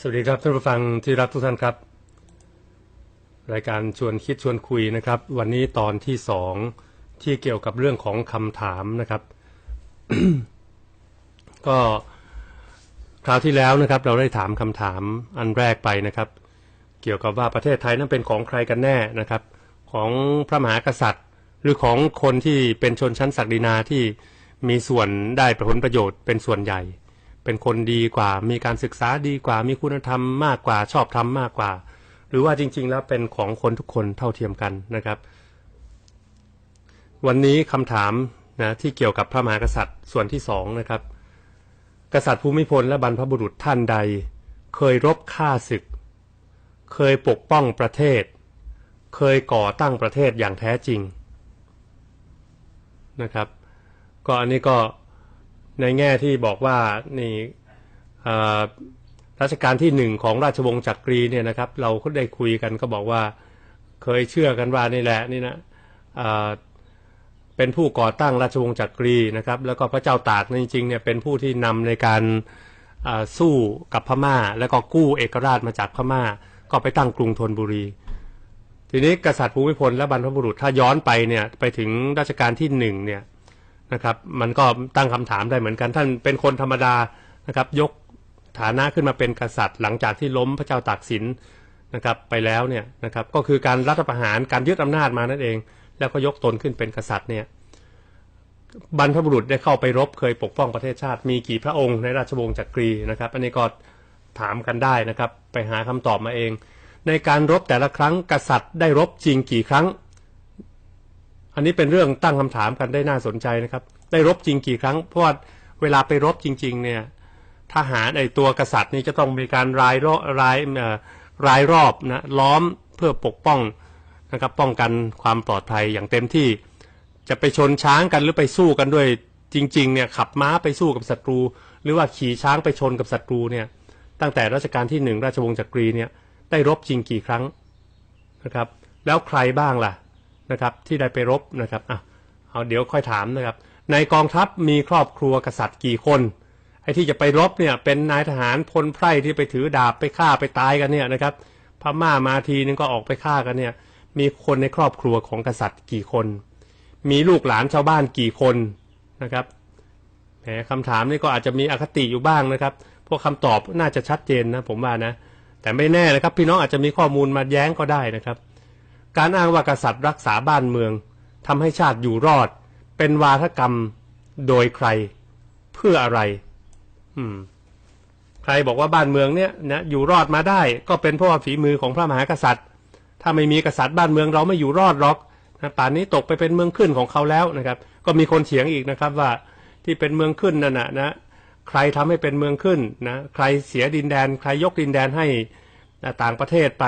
สวัสดีครับท่านผู้ฟังที่รักทุกท่านครับ รายการชวนคิดชวนคุยนะครับ วันนี้ตอนที่สองที่เกี่ยวกับเรื่องของคำถามนะครับ ก็คราวที่แล้วนะครับ เราได้ถามคำถามอันแรกไปนะครับ เกี่ยวกับว่าประเทศไทยนั้นเป็นของใครกันแน่นะครับ ของพระมหากษัตริย์ หรือของคนที่เป็นชนชั้นศักดินาที่มีส่วนได้ผลประโยชน์เป็นส่วนใหญ่ เป็นคนดีกว่า มีการศึกษาดีกว่า มีคุณธรรมมากกว่าชอบธรรมมากกว่า หรือว่าจริง ๆ แล้วเป็นของคนทุกคนเท่าเทียมกันนะครับ วันนี้คำถามนะที่เกี่ยวกับพระมหากษัตริย์ส่วนที่สองนะครับ กษัตริย์ภูมิพลและบรรพบุรุษท่านใด เคยรบฆ่าศึก เคยปกป้องประเทศ เคยก่อตั้งประเทศอย่างแท้จริงนะครับ ก็อันนี้ก็ ในแง่ที่บอกว่านี่รัชกาลที่หนึ่งของราชวงศ์จักรีเนี่ยนะครับ เราก็ได้คุยกันก็บอกว่าเคยเชื่อกันว่านี่แหละนี่นะเป็นผู้ก่อตั้งราชวงศ์จักรีนะครับ แล้วก็พระเจ้าตากเนี่ยจริงๆเนี่ยเป็นผู้ที่นำในการสู้กับพม่า แล้วก็กู้เอกราชมาจากพม่า ก็ไปตั้งกรุงธนบุรี ทีนี้กษัตริย์ภูมิพลและบรรพบุรุษถ้าย้อนไปเนี่ยไปถึงรัชกาลที่หนึ่งเนี่ย นะครับ มันก็ตั้งคำถามได้เหมือนกันท่านเป็นคนธรรมดานะครับ ยกฐานะขึ้นมาเป็นกษัตริย์ หลังจากที่ล้มพระเจ้าตากสินนะครับไปแล้วเนี่ยนะครับก็คือการรัฐประหารการยึดอำนาจมานั่นเอง แล้วก็ยกตนขึ้นเป็นกษัตริย์เนี่ยบรรพบุรุษได้เข้าไปรบเคยปกป้องประเทศชาติ มีกี่พระองค์ในราชวงศ์จักรีนะครับ อันนี้ก็ถามกันได้นะครับ ไปหาคำตอบมาเอง ในการรบแต่ละครั้งกษัตริย์ได้รบจริงกี่ครั้ง อันนี้เป็นเรื่องตั้งคำถามกันได้น่าสนใจนะครับ ได้รบจริงกี่ครั้ง เพราะว่าเวลาไปรบจริง ๆ เนี่ยทหารไอตัวกษัตริย์นี่จะต้องมีการรายรอบรายรายรอบนะล้อมเพื่อปกป้องนะครับป้องกันความปลอดภัยอย่างเต็มที่ จะไปชนช้างกันหรือไปสู้กันด้วยจริง ๆ เนี่ยขับม้าไปสู้กับศัตรู หรือว่าขี่ช้างไปชนกับศัตรูเนี่ย ตั้งแต่รัชกาลที่หนึ่งราชวงศ์จักรีเนี่ยได้รบจริงกี่ครั้งนะครับ แล้วใครบ้างล่ะ นะครับที่ได้ไปรบนะครับอะเอาเดี๋ยวค่อยถามนะครับ ในกองทัพมีครอบครัวกษัตริย์กี่คนไอ้ที่จะไปรบเนี่ยเป็นนายทหารพลไพร่ที่ไปถือดาบไปฆ่าไปตายกันเนี่ยนะครับพม่ามาทีนึงก็ออกไปฆ่ากันเนี่ยมีคนในครอบครัวของกษัตริย์กี่คน มีลูกหลานชาวบ้านกี่คนนะครับแหมคำถามนี่ก็อาจจะมีอคติอยู่บ้างนะครับ พวกคำตอบน่าจะชัดเจนนะผมว่านะแต่ไม่แน่นะครับ พี่น้องอาจจะมีข้อมูลมาแย้งก็ได้นะครับ การอ้างว่ากษัตริย์รักษาบ้านเมืองทำให้ชาติอยู่รอด เป็นวาทกรรมโดยใครเพื่ออะไร อืม ใครบอกว่าบ้านเมืองเนี่ยนะอยู่รอดมาได้ ก็เป็นเพราะว่าฝีมือของพระมหากษัตริย์ ถ้าไม่มีกษัตริย์บ้านเมืองเราไม่อยู่รอดหรอกนะป่านนี้ตกไปเป็นเมืองขึ้นของเขาแล้วนะครับ ก็มีคนเถียงอีกนะครับว่าที่เป็นเมืองขึ้นนั่นนะนะใครทำให้เป็นเมืองขึ้นนะใครเสียดินแดน ใครยกดินแดนให้ต่างประเทศไป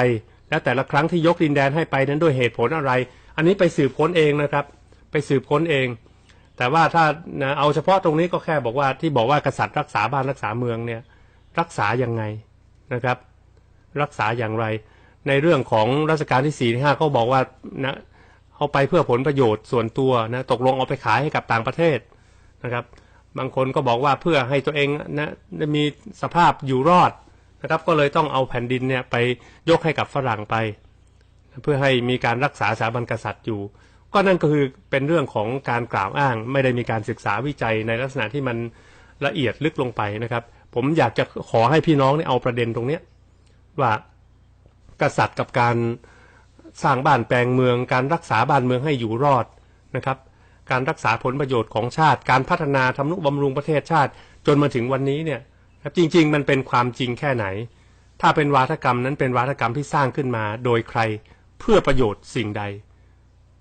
แล้วแต่ละครั้งที่ยกดินแดนให้ไปนั้นด้วยเหตุผลอะไร อันนี้ไปสืบค้นเองนะครับ ไปสืบค้นเอง แต่ว่าถ้านะเอาเฉพาะตรงนี้ก็แค่บอกว่าที่บอกว่ากษัตริย์รักษาบ้านรักษาเมืองเนี่ยรักษาอยังไงนะครับ รักษาอย่างไร ในเรื่องของรัชกาลที่สี่ที่ห้าเขาบอกว่านะเอาไปเพื่อผลประโยชน์ส่วนตัวนะตกลงเอาไปขายให้กับต่างประเทศนะครับ บางคนก็บอกว่าเพื่อให้ตัวเองนะมีสภาพอยู่รอด นะครับ ก็เลยต้องเอาแผ่นดินเนี่ยไปยกให้กับฝรั่งไป เพื่อให้มีการรักษาสถาบันกษัตริย์อยู่ ก็นั่นก็คือเป็นเรื่องของการกล่าวอ้าง ไม่ได้มีการศึกษาวิจัยในลักษณะที่มันละเอียดลึกลงไปนะครับ ผมอยากจะขอให้พี่น้องเนี่ยเอาประเด็นตรงเนี้ยว่ากษัตริย์กับการสร้างบ้านแปลงเมือง การรักษาบ้านเมืองให้อยู่รอดนะครับ การรักษาผลประโยชน์ของชาติ การพัฒนาทำนุบำรุงประเทศชาติ จนมาถึงวันนี้เนี่ย ครับจริง ๆ มันเป็นความจริงแค่ไหน ถ้าเป็นวาทกรรมนั้นเป็นวาทกรรมที่สร้างขึ้นมา โดยใครเพื่อประโยชน์สิ่งใด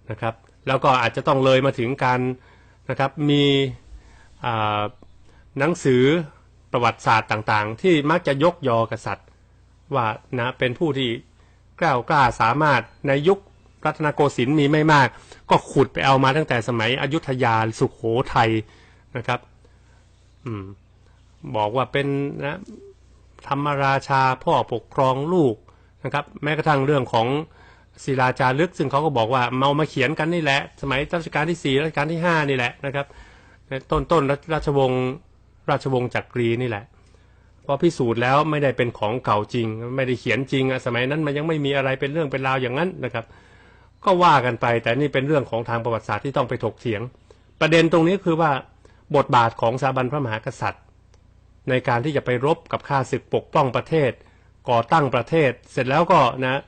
นะครับ แล้วก็อาจจะต้องเลยมาถึงการนะครับมีหนังสือประวัติศาสตร์ต่างๆ ที่มักจะยกยอกษัตริย์ ว่านะเป็นผู้ที่กล้ากล้าสามารถในยุครัตนโกสินทร์มีไม่มาก ก็ขุดไปเอามาตั้งแต่สมัยอยุธยาสุขโขทัยนะครับ อืม บอกว่าเป็นนะธรรมราชาพ่อปกครองลูกนะครับ แม้กระทั่งเรื่องของศิลาจารึก ซึ่งเขาก็บอกว่าเมามาเขียนกันนี่แหละ สมัยรัชกาลที่สี่รัชกาลที่ห้านี่แหละนะครับต้นต้นราชวงศ์ราชวงศ์จักรีนี่แหละพอพิสูจน์แล้วไม่ได้เป็นของเก่าจริง ไม่ได้เขียนจริงอะสมัยนั้นมันยังไม่มีอะไรเป็นเรื่องเป็นราวอย่างนั้นนะครับ ก็ว่ากันไปแต่นี่เป็นเรื่องของทางประวัติศาสตร์ที่ต้องไปถกเถียง ประเด็นตรงนี้คือว่าบทบาทของสถาบันพระมหากษัตริย์ ในการที่จะไปรบกับข้าศึกปกป้องประเทศ ก่อตั้งประเทศ เสร็จแล้วก็นะ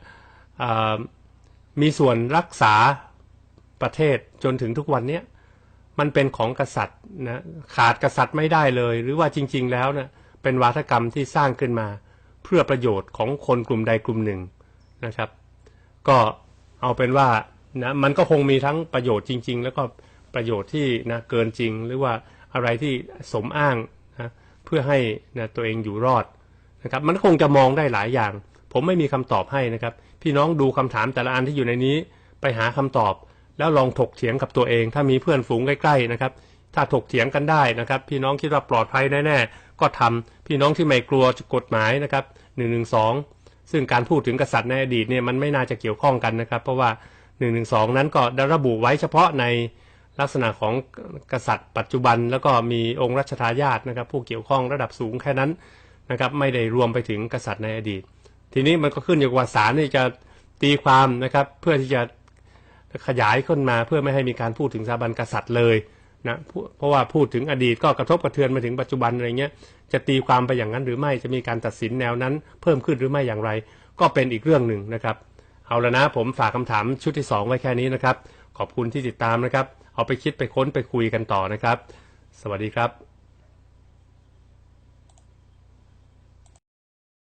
มีส่วนรักษาประเทศจนถึงทุกวันนี้มันเป็นของกษัตริย์นะขาดกษัตริย์ไม่ได้เลย หรือว่าจริง ๆ แล้วนะเป็นวาทกรรมที่สร้างขึ้นมา เพื่อประโยชน์ของคนกลุ่มใดกลุ่มหนึ่งนะครับ ก็เอาเป็นว่านะมันก็คงมีทั้งประโยชน์จริง ๆ แล้วก็ประโยชน์ที่นะเกินจริง หรือว่าอะไรที่สมอ้าง เพื่อให้นะตัวเองอยู่รอดนะครับ มันคงจะมองได้หลายอย่าง ผมไม่มีคำตอบให้นะครับ พี่น้องดูคำถามแต่ละอันที่อยู่ในนี้ ไปหาคำตอบ แล้วลองถกเถียงกับตัวเอง ถ้ามีเพื่อนฝูงใกล้ๆนะครับ ถ้าถกเถียงกันได้นะครับ พี่น้องคิดว่าปลอดภัยแน่ๆก็ทำพี่น้องที่ไม่กลัวกฎหมายนะครับหนึ่งหนึ่งสองซึ่งการพูดถึงกษัตริย์ในอดีตเนี่ยมันไม่น่าจะเกี่ยวข้องกันนะครับ เพราะว่า1นึนั้นก็ได้ระบุไว้เฉพาะใน ลักษณะของกษัตริย์ ปัจจุบัน แล้วก็มีองค์รัชทายาทนะครับ ผู้เกี่ยวข้องระดับสูงแค่นั้นนะครับไม่ได้รวมไปถึงกษัตริย์ในอดีต ทีนี้มันก็ขึ้นอยู่กับว่าศาลนี่จะตีความนะครับเพื่อที่จะขยายขึ้นมาเพื่อไม่ให้มีการพูดถึงสถาบันกษัตริย์เลยนะเพราะว่าพูดถึงอดีตก็กระทบกระเทือนมาถึงปัจจุบันอะไรเงี้ยจะตีความไปอย่างนั้นหรือไม่จะมีการตัดสินแนวนั้น เพิ่มขึ้นหรือไม่อย่างไร ก็เป็นอีกเรื่องหนึ่งนะครับ เอาละนะผมฝากคำถามชุดที่ 2 ไว้แค่นี้นะครับ ขอบคุณที่ติดตามนะครับ เอาไปคิดไปค้นไปคุยกันต่อนะครับ สวัสดีครับ